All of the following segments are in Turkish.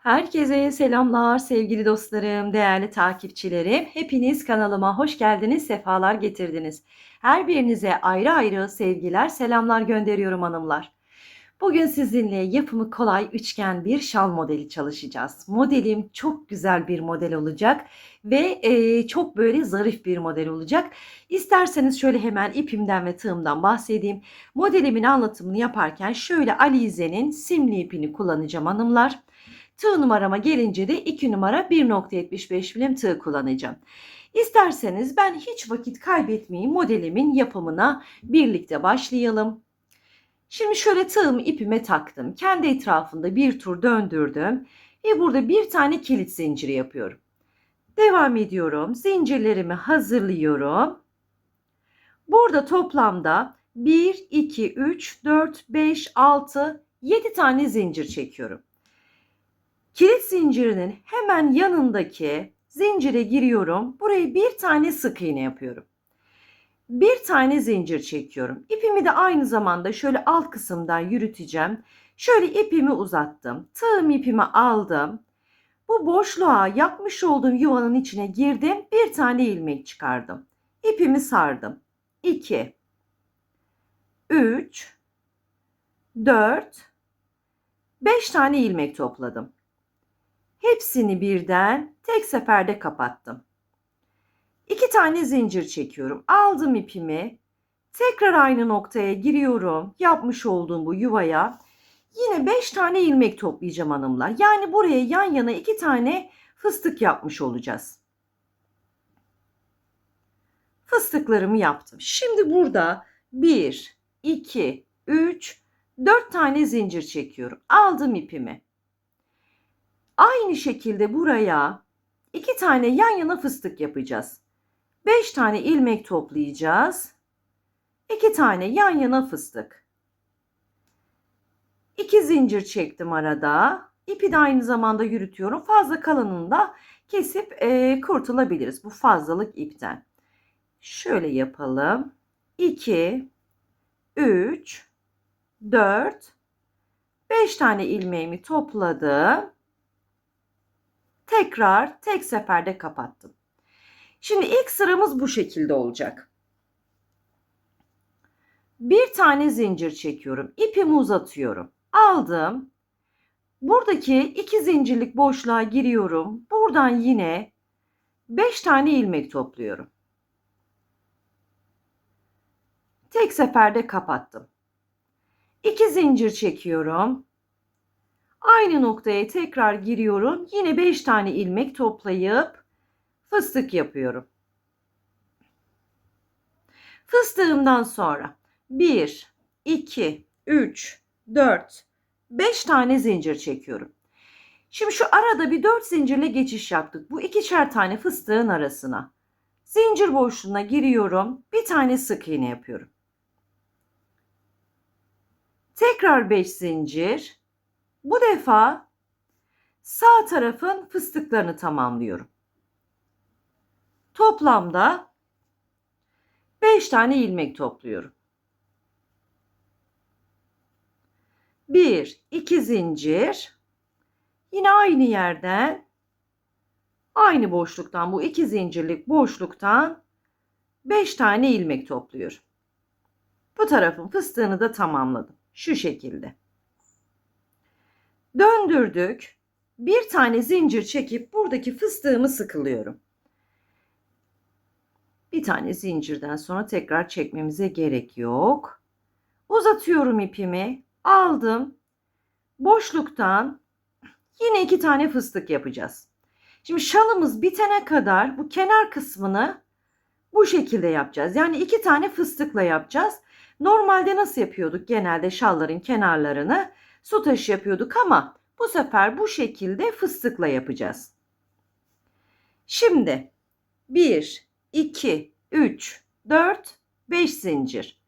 Herkese selamlar sevgili dostlarım, değerli takipçilerim. Hepiniz kanalıma hoş geldiniz, sefalar getirdiniz. Her birinize ayrı ayrı sevgiler, selamlar gönderiyorum hanımlar. Bugün sizinle yapımı kolay üçgen bir şal modeli çalışacağız. Modelim çok güzel bir model olacak ve e, çok böyle zarif bir model olacak. İsterseniz şöyle hemen ipimden ve tığımdan bahsedeyim. Modelimin anlatımını yaparken şöyle Alize'nin simli ipini kullanacağım hanımlar. Tığ numarama gelince de 2 numara 1.75 milim tığ kullanacağım. İsterseniz ben hiç vakit kaybetmeyeyim modelimin yapımına birlikte başlayalım. Şimdi şöyle tığımı ipime taktım. Kendi etrafında bir tur döndürdüm. Ve burada bir tane kilit zinciri yapıyorum. Devam ediyorum. Zincirlerimi hazırlıyorum. Burada toplamda 1, 2, 3, 4, 5, 6, 7 tane zincir çekiyorum. Kilit zincirinin hemen yanındaki zincire giriyorum. Buraya bir tane sık iğne yapıyorum. Bir tane zincir çekiyorum. İpimi de aynı zamanda şöyle alt kısımdan yürüteceğim. Şöyle ipimi uzattım. Tığım ipimi aldım. Bu boşluğa yapmış olduğum yuvanın içine girdim. Bir tane ilmek çıkardım. İpimi sardım. 2 3 4 5 tane ilmek topladım. Hepsini birden tek seferde kapattım. İki tane zincir çekiyorum. Aldım ipimi. Tekrar aynı noktaya giriyorum. Yapmış olduğum bu yuvaya. Yine 5 tane ilmek toplayacağım hanımlar. Yani buraya yan yana iki tane fıstık yapmış olacağız. Fıstıklarımı yaptım. Şimdi burada 1, 2, 3, 4 tane zincir çekiyorum. Aldım ipimi. Aynı şekilde buraya iki tane yan yana fıstık yapacağız. Beş tane ilmek toplayacağız. İki tane yan yana fıstık. İki zincir çektim arada. İpi de aynı zamanda yürütüyorum. Fazla kalanını da kesip e, kurtulabiliriz bu fazlalık ipten. Şöyle yapalım. 2 3 4 5 tane ilmeğimi topladım tekrar tek seferde kapattım. Şimdi ilk sıramız bu şekilde olacak. Bir tane zincir çekiyorum. İpimi uzatıyorum. Aldım. Buradaki iki zincirlik boşluğa giriyorum. Buradan yine 5 tane ilmek topluyorum. Tek seferde kapattım. İki zincir çekiyorum. Aynı noktaya tekrar giriyorum. Yine 5 tane ilmek toplayıp fıstık yapıyorum. Fıstığımdan sonra 1, 2, 3, 4, 5 tane zincir çekiyorum. Şimdi şu arada bir 4 zincirle geçiş yaptık. Bu ikişer tane fıstığın arasına. Zincir boşluğuna giriyorum. Bir tane sık iğne yapıyorum. Tekrar 5 zincir. Bu defa sağ tarafın fıstıklarını tamamlıyorum. Toplamda 5 tane ilmek topluyorum. 1 2 zincir yine aynı yerden aynı boşluktan bu iki zincirlik boşluktan 5 tane ilmek topluyorum. Bu tarafın fıstığını da tamamladım. Şu şekilde. Döndürdük. Bir tane zincir çekip buradaki fıstığımı sıkılıyorum. Bir tane zincirden sonra tekrar çekmemize gerek yok. Uzatıyorum ipimi. Aldım. Boşluktan yine iki tane fıstık yapacağız. Şimdi şalımız bitene kadar bu kenar kısmını bu şekilde yapacağız. Yani iki tane fıstıkla yapacağız. Normalde nasıl yapıyorduk genelde şalların kenarlarını? Su taşı yapıyorduk ama bu sefer bu şekilde fıstıkla yapacağız. Şimdi 1, 2, 3, 4, 5 zincir.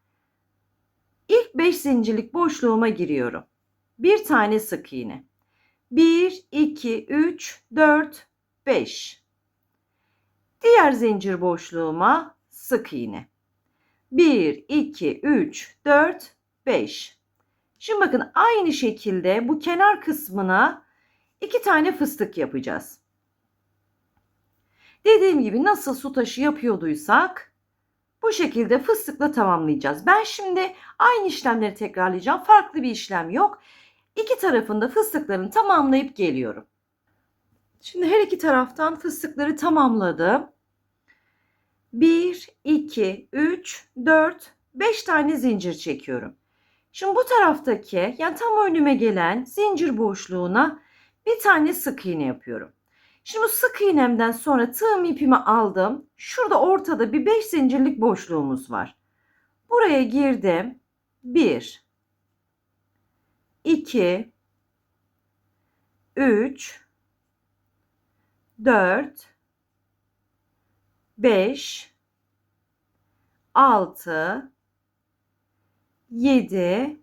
İlk 5 zincirlik boşluğuma giriyorum. Bir tane sık iğne. 1, 2, 3, 4, 5. Diğer zincir boşluğuma sık iğne. 1, 2, 3, 4, 5. Şimdi bakın aynı şekilde bu kenar kısmına iki tane fıstık yapacağız. Dediğim gibi nasıl su taşı yapıyorduysak bu şekilde fıstıkla tamamlayacağız. Ben şimdi aynı işlemleri tekrarlayacağım. Farklı bir işlem yok. İki tarafında fıstıklarını tamamlayıp geliyorum. Şimdi her iki taraftan fıstıkları tamamladım. 1, 2, 3, 4, 5 tane zincir çekiyorum. Şimdi bu taraftaki yani tam önüme gelen zincir boşluğuna bir tane sık iğne yapıyorum. Şimdi bu sık iğnemden sonra tığım ipimi aldım. Şurada ortada bir 5 zincirlik boşluğumuz var. Buraya girdim. 1 2 3 4 5 6 7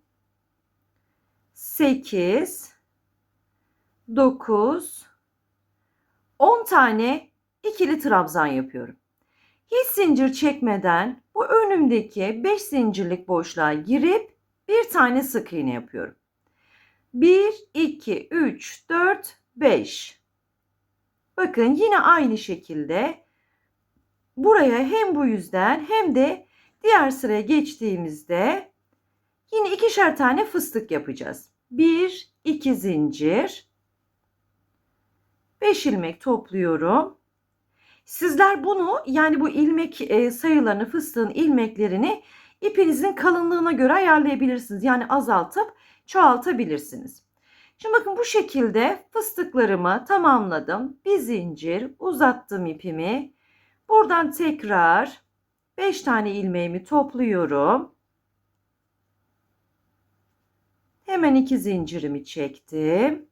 8 9 10 tane ikili trabzan yapıyorum. Hiç zincir çekmeden bu önümdeki 5 zincirlik boşluğa girip bir tane sık iğne yapıyorum. 1 2 3 4 5 Bakın yine aynı şekilde buraya hem bu yüzden hem de diğer sıraya geçtiğimizde yine ikişer tane fıstık yapacağız. 1 2 zincir 5 ilmek topluyorum. Sizler bunu yani bu ilmek e, sayılarını fıstığın ilmeklerini ipinizin kalınlığına göre ayarlayabilirsiniz. Yani azaltıp çoğaltabilirsiniz. Şimdi bakın bu şekilde fıstıklarımı tamamladım. Bir zincir uzattım ipimi. Buradan tekrar 5 tane ilmeğimi topluyorum. Hemen iki zincirimi çektim.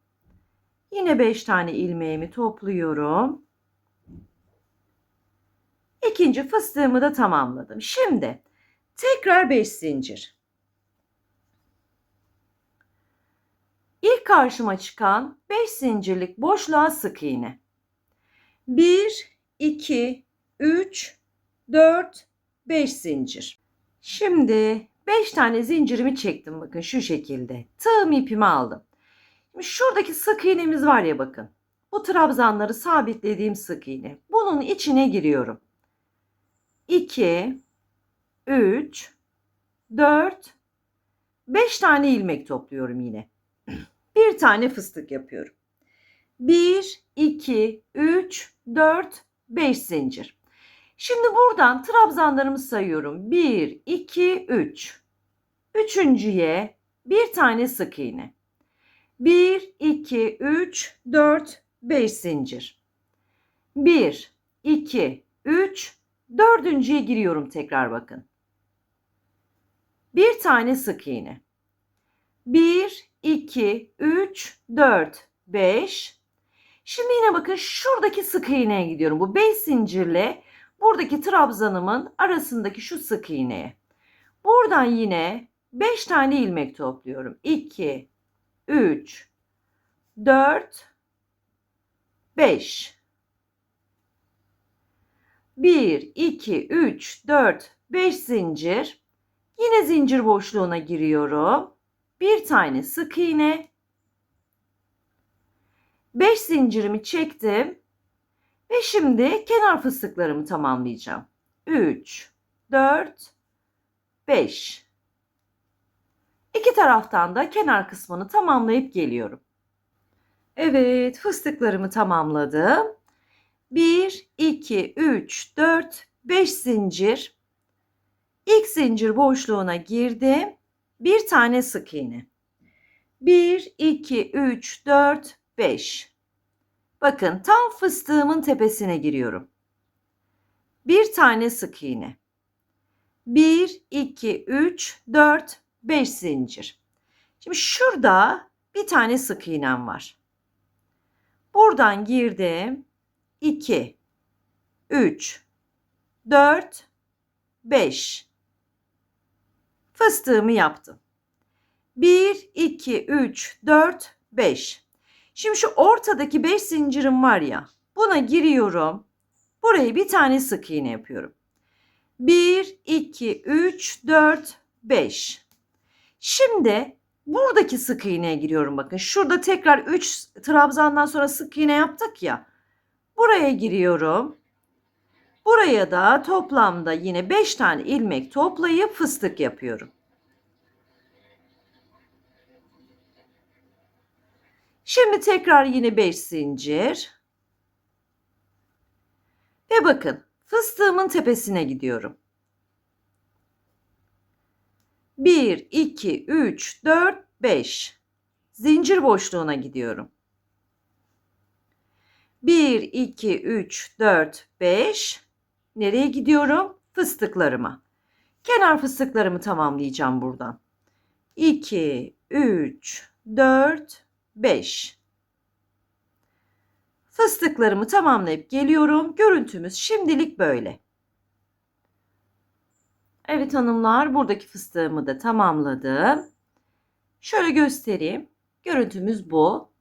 Yine 5 tane ilmeğimi topluyorum. İkinci fıstığımı da tamamladım. Şimdi tekrar 5 zincir. İlk karşıma çıkan 5 zincirlik boşluğa sık iğne. 1 2 3 4 5 zincir. Şimdi 5 tane zincirimi çektim bakın şu şekilde. Tığım ipimi aldım. Şimdi şuradaki sık iğnemiz var ya bakın. Bu trabzanları sabitlediğim sık iğne. Bunun içine giriyorum. 2 3 4 5 tane ilmek topluyorum yine. Bir tane fıstık yapıyorum. 1 2 3 4 5 zincir. Şimdi buradan trabzanlarımı sayıyorum. 1 2 3. Üçüncüye bir tane sık iğne. 1 2 3 4 5 zincir. 1 2 3 dördüncüye giriyorum tekrar bakın. Bir tane sık iğne. 1 2 3 4 5 Şimdi yine bakın şuradaki sık iğneye gidiyorum. Bu 5 zincirle buradaki trabzanımın arasındaki şu sık iğneye. Buradan yine 5 tane ilmek topluyorum. 2 3 4 5 1 2 3 4 5 zincir. Yine zincir boşluğuna giriyorum. Bir tane sık iğne. 5 zincirimi çektim. Ve şimdi kenar fıstıklarımı tamamlayacağım. 3 4 5 İki taraftan da kenar kısmını tamamlayıp geliyorum. Evet, fıstıklarımı tamamladım. 1 2 3 4 5 zincir. İlk zincir boşluğuna girdim. Bir tane sık iğne. 1 2 3 4 5 Bakın tam fıstığımın tepesine giriyorum. Bir tane sık iğne. 1 2 3 4 5 zincir. Şimdi şurada bir tane sık iğnem var. Buradan girdim. 2 3 4 5 Fıstığımı yaptım. 1 2 3 4 5 Şimdi şu ortadaki 5 zincirim var ya. Buna giriyorum. Buraya bir tane sık iğne yapıyorum. 1 2 3 4 5 Şimdi buradaki sık iğneye giriyorum bakın. Şurada tekrar 3 trabzandan sonra sık iğne yaptık ya. Buraya giriyorum. Buraya da toplamda yine 5 tane ilmek toplayıp fıstık yapıyorum. Şimdi tekrar yine 5 zincir. Ve bakın fıstığımın tepesine gidiyorum. 1, 2, 3, 4, 5. Zincir boşluğuna gidiyorum. 1, 2, 3, 4, 5. Nereye gidiyorum? Fıstıklarıma. Kenar fıstıklarımı tamamlayacağım buradan. 2, 3, 4, 5. Fıstıklarımı tamamlayıp geliyorum. Görüntümüz şimdilik böyle. Evet hanımlar buradaki fıstığımı da tamamladım. Şöyle göstereyim. Görüntümüz bu.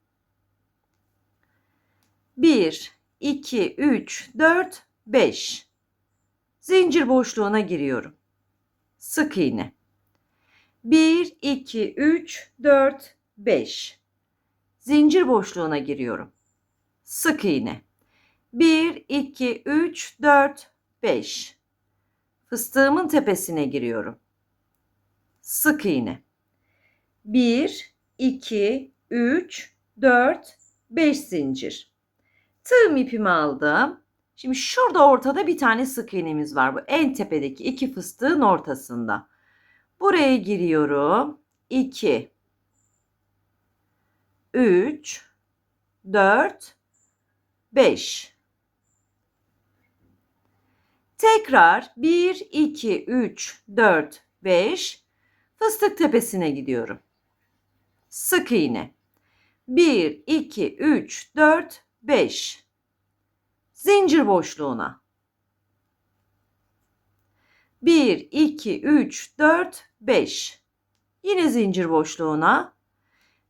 1, 2, 3, 4, 5. Zincir boşluğuna giriyorum. Sık iğne. 1, 2, 3, 4, 5. Zincir boşluğuna giriyorum. Sık iğne. 1, 2, 3, 4, 5. Fıstığımın tepesine giriyorum. Sık iğne. 1, 2, 3, 4, 5 zincir. Tığım ipimi aldım. Şimdi şurada ortada bir tane sık iğnemiz var. Bu en tepedeki iki fıstığın ortasında. Buraya giriyorum. 2, 3, 4, 5. Tekrar 1, 2, 3, 4, 5 fıstık tepesine gidiyorum. Sık iğne. 1, 2, 3, 4, 5. Zincir boşluğuna. 1, 2, 3, 4, 5. Yine zincir boşluğuna.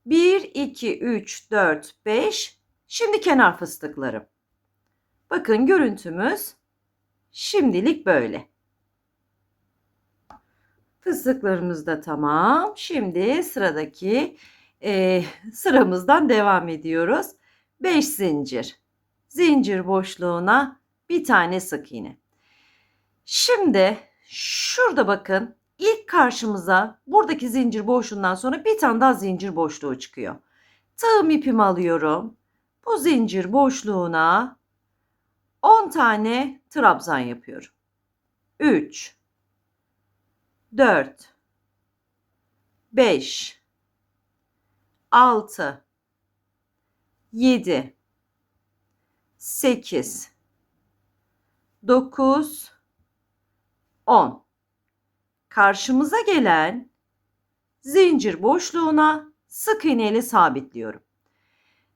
1, 2, 3, 4, 5. Şimdi kenar fıstıklarım. Bakın görüntümüz şimdilik böyle. Fıstıklarımız da tamam. Şimdi sıradaki e, sıramızdan devam ediyoruz. 5 zincir. Zincir boşluğuna bir tane sık iğne. Şimdi şurada bakın ilk karşımıza buradaki zincir boşluğundan sonra bir tane daha zincir boşluğu çıkıyor. Tığım ipimi alıyorum. Bu zincir boşluğuna 10 tane trabzan yapıyorum. 3 4 5 6 7 8 9 10 Karşımıza gelen zincir boşluğuna sık iğneyle sabitliyorum.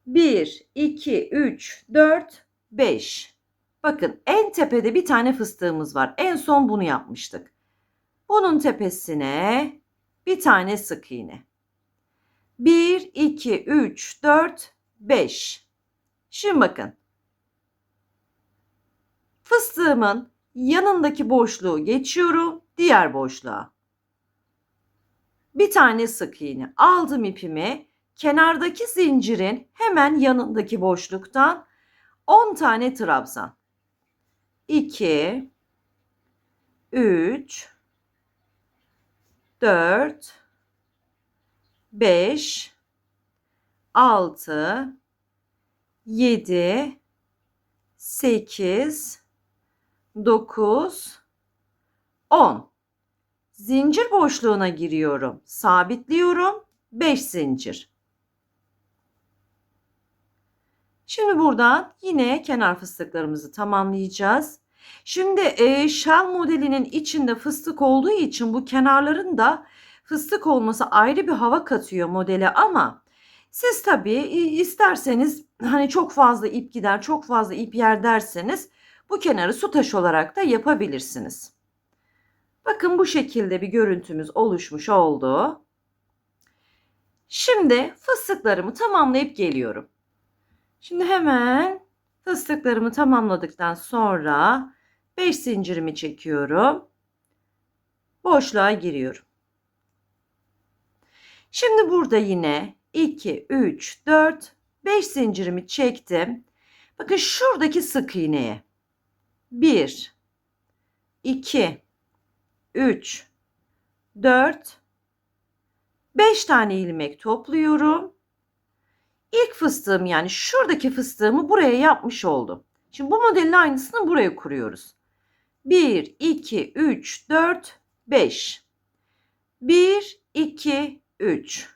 1 2 3 4 5 Bakın en tepede bir tane fıstığımız var. En son bunu yapmıştık. Bunun tepesine bir tane sık iğne. 1, 2, 3, 4, 5. Şimdi bakın. Fıstığımın yanındaki boşluğu geçiyorum. Diğer boşluğa. Bir tane sık iğne. Aldım ipimi. Kenardaki zincirin hemen yanındaki boşluktan 10 tane trabzan. 2 3 4 5 6 7 8 9 10 zincir boşluğuna giriyorum. Sabitliyorum. 5 zincir. Şimdi buradan yine kenar fıstıklarımızı tamamlayacağız. Şimdi e, shell modelinin içinde fıstık olduğu için bu kenarların da fıstık olması ayrı bir hava katıyor modele ama siz tabii isterseniz hani çok fazla ip gider, çok fazla ip yer derseniz bu kenarı su taşı olarak da yapabilirsiniz. Bakın bu şekilde bir görüntümüz oluşmuş oldu. Şimdi fıstıklarımı tamamlayıp geliyorum. Şimdi hemen fıstıklarımı tamamladıktan sonra 5 zincirimi çekiyorum. Boşluğa giriyorum. Şimdi burada yine 2, 3, 4, 5 zincirimi çektim. Bakın şuradaki sık iğneye 1, 2, 3, 4, 5 tane ilmek topluyorum. İlk fıstığım yani şuradaki fıstığımı buraya yapmış oldum. Şimdi bu modelin aynısını buraya kuruyoruz. 1, 2, 3, 4, 5. 1, 2, 3.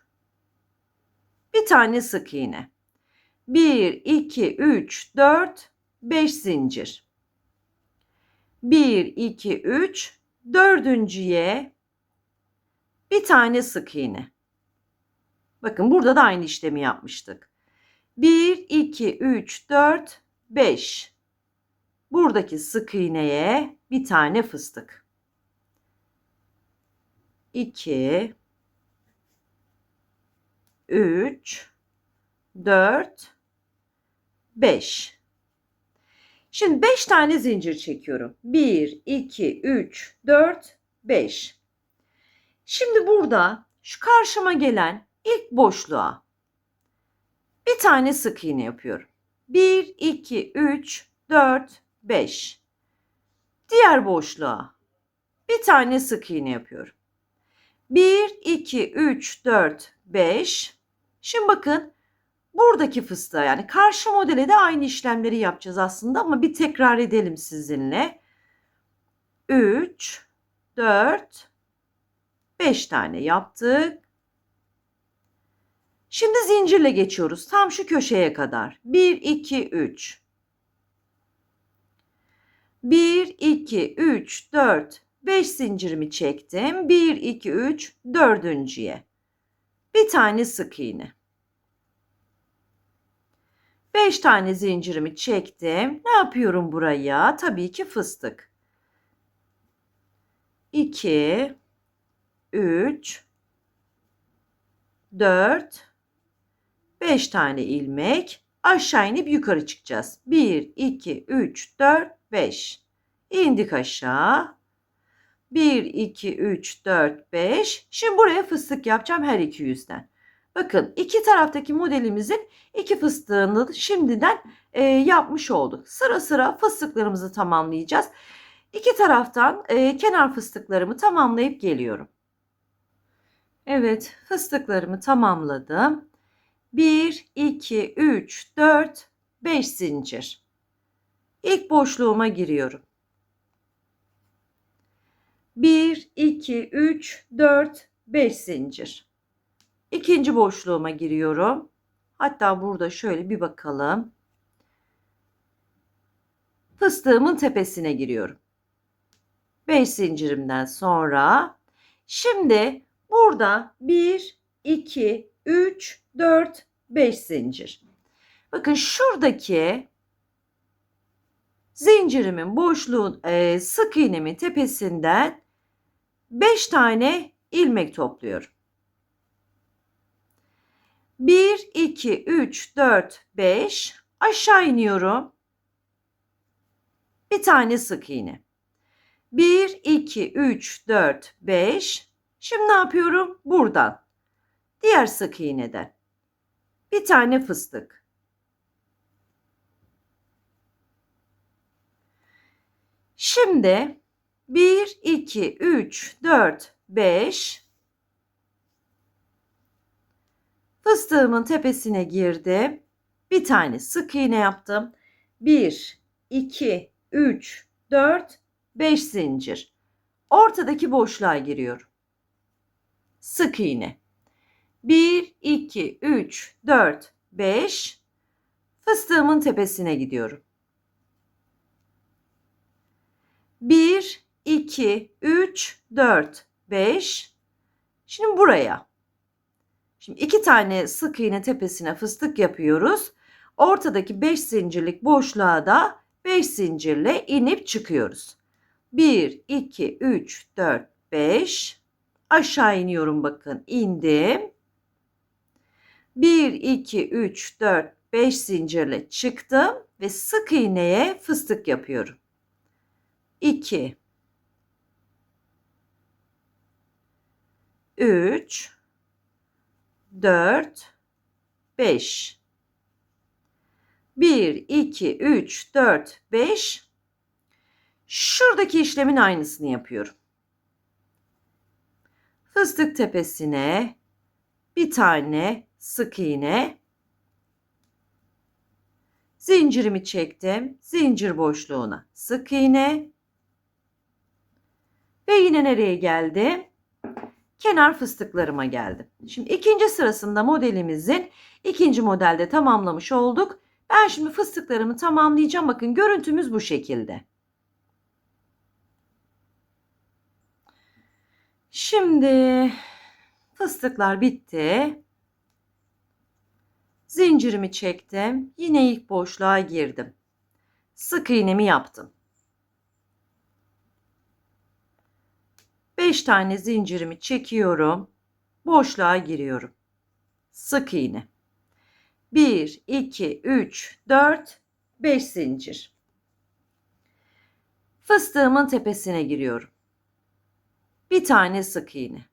Bir tane sık iğne. 1, 2, 3, 4, 5 zincir. 1, 2, 3, dördüncüye bir tane sık iğne. Bakın burada da aynı işlemi yapmıştık. 1, 2, 3, 4, 5. Buradaki sık iğneye bir tane fıstık. 2, 3, 4, 5. Şimdi 5 tane zincir çekiyorum. 1, 2, 3, 4, 5. Şimdi burada şu karşıma gelen ilk boşluğa bir tane sık iğne yapıyorum. 1, 2, 3, 4, 5. Diğer boşluğa bir tane sık iğne yapıyorum. 1, 2, 3, 4, 5. Şimdi bakın buradaki fıstığa yani karşı modele de aynı işlemleri yapacağız aslında ama bir tekrar edelim sizinle. 3, 4, 5 tane yaptık. Şimdi zincirle geçiyoruz. Tam şu köşeye kadar. 1, 2, 3. 1, 2, 3, 4, 5 zincirimi çektim. 1, 2, 3, dördüncüye. Bir tane sık iğne. 5 tane zincirimi çektim. Ne yapıyorum buraya? Tabii ki fıstık. 2, 3, 4, 5 tane ilmek. Aşağı inip yukarı çıkacağız. 1, 2, 3, 4, 5. İndik aşağı. 1, 2, 3, 4, 5. Şimdi buraya fıstık yapacağım her iki yüzden. Bakın iki taraftaki modelimizin iki fıstığını şimdiden e, yapmış olduk. Sıra sıra fıstıklarımızı tamamlayacağız. İki taraftan e, kenar fıstıklarımı tamamlayıp geliyorum. Evet fıstıklarımı tamamladım. 1, 2, 3, 4, 5 zincir. İlk boşluğuma giriyorum. 1, 2, 3, 4, 5 zincir. İkinci boşluğuma giriyorum. Hatta burada şöyle bir bakalım. Fıstığımın tepesine giriyorum. 5 zincirimden sonra şimdi burada 1, 2, 3, 4, 5 zincir. Bakın şuradaki zincirimin boşluğun e, sık iğnemin tepesinden 5 tane ilmek topluyorum. 1, 2, 3, 4, 5 aşağı iniyorum. Bir tane sık iğne. 1, 2, 3, 4, 5. Şimdi ne yapıyorum? Buradan. Diğer sık iğneden. Bir tane fıstık. Şimdi 1, 2, 3, 4, 5 fıstığımın tepesine girdim. Bir tane sık iğne yaptım. 1, 2, 3, 4, 5 zincir. Ortadaki boşluğa giriyorum. Sık iğne. 1, 2, 3, 4, 5. Fıstığımın tepesine gidiyorum. 1, 2, 3, 4, 5. Şimdi buraya. Şimdi iki tane sık iğne tepesine fıstık yapıyoruz. Ortadaki 5 zincirlik boşluğa da 5 zincirle inip çıkıyoruz. 1, 2, 3, 4, 5. Aşağı iniyorum bakın. indim. 1, 2, 3, 4, 5 zincirle çıktım ve sık iğneye fıstık yapıyorum. 2, 3, 4, 5. 1, 2, 3, 4, 5. Şuradaki işlemin aynısını yapıyorum. Fıstık tepesine bir tane sık iğne. Zincirimi çektim. Zincir boşluğuna sık iğne. Ve yine nereye geldim? Kenar fıstıklarıma geldim. Şimdi ikinci sırasında modelimizin ikinci modelde tamamlamış olduk. Ben şimdi fıstıklarımı tamamlayacağım. Bakın görüntümüz bu şekilde. Şimdi fıstıklar bitti. Zincirimi çektim. Yine ilk boşluğa girdim. Sık iğnemi yaptım. 5 tane zincirimi çekiyorum. Boşluğa giriyorum. Sık iğne. 1, 2, 3, 4, 5 zincir. Fıstığımın tepesine giriyorum. Bir tane sık iğne.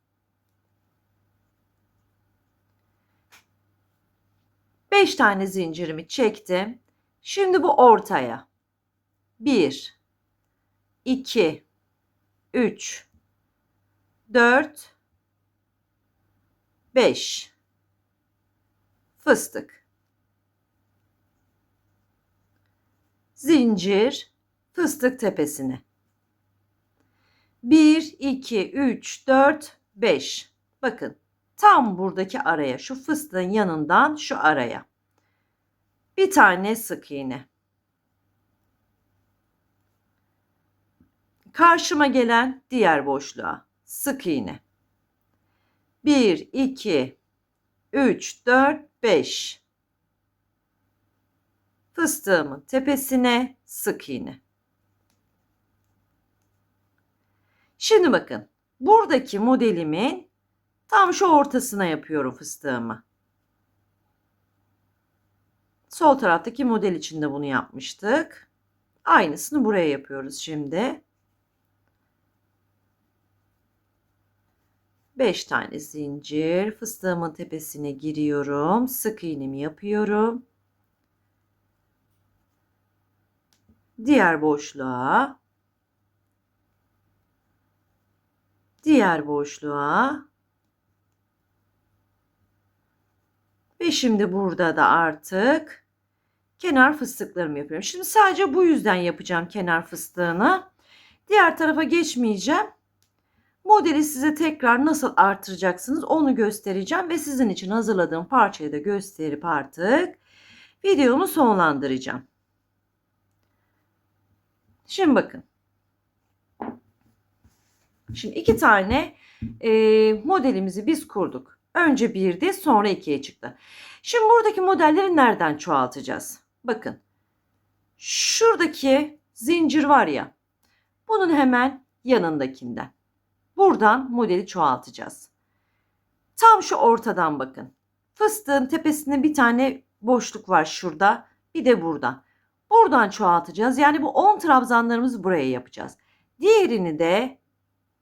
5 tane zincirimi çektim. Şimdi bu ortaya. 1 2 3 4 5 fıstık. Zincir fıstık tepesine. 1 2 3 4 5 bakın tam buradaki araya şu fıstığın yanından şu araya. Bir tane sık iğne. Karşıma gelen diğer boşluğa sık iğne. 1, 2, 3, 4, 5. Fıstığımın tepesine sık iğne. Şimdi bakın buradaki modelimin tam şu ortasına yapıyorum fıstığımı. Sol taraftaki model için de bunu yapmıştık. Aynısını buraya yapıyoruz şimdi. 5 tane zincir fıstığımın tepesine giriyorum. Sık iğnemi yapıyorum. Diğer boşluğa diğer boşluğa ve şimdi burada da artık kenar fıstıklarımı yapıyorum. Şimdi sadece bu yüzden yapacağım kenar fıstığını. Diğer tarafa geçmeyeceğim. Modeli size tekrar nasıl artıracaksınız onu göstereceğim ve sizin için hazırladığım parçayı da gösterip artık videomu sonlandıracağım. Şimdi bakın. Şimdi iki tane e, modelimizi biz kurduk. Önce birdi sonra ikiye çıktı. Şimdi buradaki modelleri nereden çoğaltacağız? Bakın. Şuradaki zincir var ya. Bunun hemen yanındakinden. Buradan modeli çoğaltacağız. Tam şu ortadan bakın. Fıstığın tepesinde bir tane boşluk var şurada. Bir de burada. Buradan çoğaltacağız. Yani bu 10 trabzanlarımızı buraya yapacağız. Diğerini de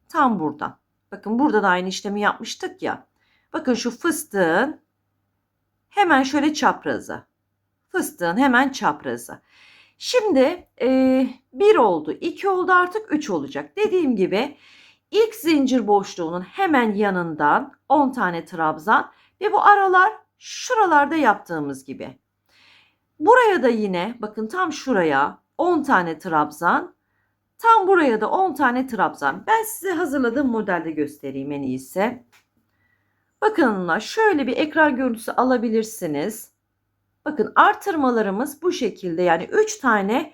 tam buradan. Bakın burada da aynı işlemi yapmıştık ya. Bakın şu fıstığın hemen şöyle çaprazı. Fıstığın hemen çaprazı. Şimdi e, 1 oldu, 2 oldu artık 3 olacak. Dediğim gibi İlk zincir boşluğunun hemen yanından 10 tane trabzan ve bu aralar şuralarda yaptığımız gibi. Buraya da yine bakın tam şuraya 10 tane trabzan. Tam buraya da 10 tane trabzan. Ben size hazırladığım modelde göstereyim en iyisi. Bakın şöyle bir ekran görüntüsü alabilirsiniz. Bakın artırmalarımız bu şekilde yani 3 tane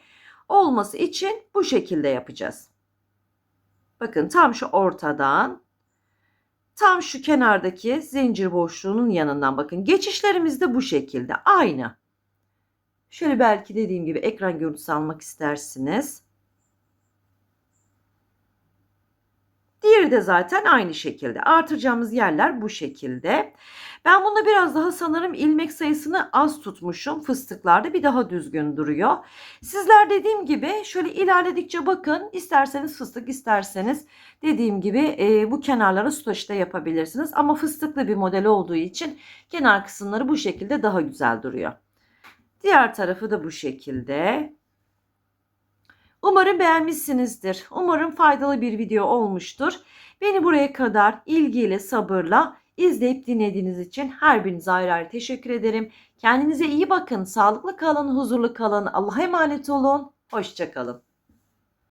olması için bu şekilde yapacağız. Bakın tam şu ortadan tam şu kenardaki zincir boşluğunun yanından bakın. Geçişlerimiz de bu şekilde aynı. Şöyle belki dediğim gibi ekran görüntüsü almak istersiniz. Diğeri de zaten aynı şekilde. Artıracağımız yerler bu şekilde. Ben bunda biraz daha sanırım ilmek sayısını az tutmuşum. Fıstıklarda bir daha düzgün duruyor. Sizler dediğim gibi şöyle ilerledikçe bakın. İsterseniz fıstık isterseniz dediğim gibi e, bu kenarlara su taşı da yapabilirsiniz. Ama fıstıklı bir model olduğu için kenar kısımları bu şekilde daha güzel duruyor. Diğer tarafı da bu şekilde. Umarım beğenmişsinizdir. Umarım faydalı bir video olmuştur. Beni buraya kadar ilgiyle, sabırla izleyip dinlediğiniz için her birinize ayrı ayrı teşekkür ederim. Kendinize iyi bakın, sağlıklı kalın, huzurlu kalın. Allah'a emanet olun. Hoşçakalın.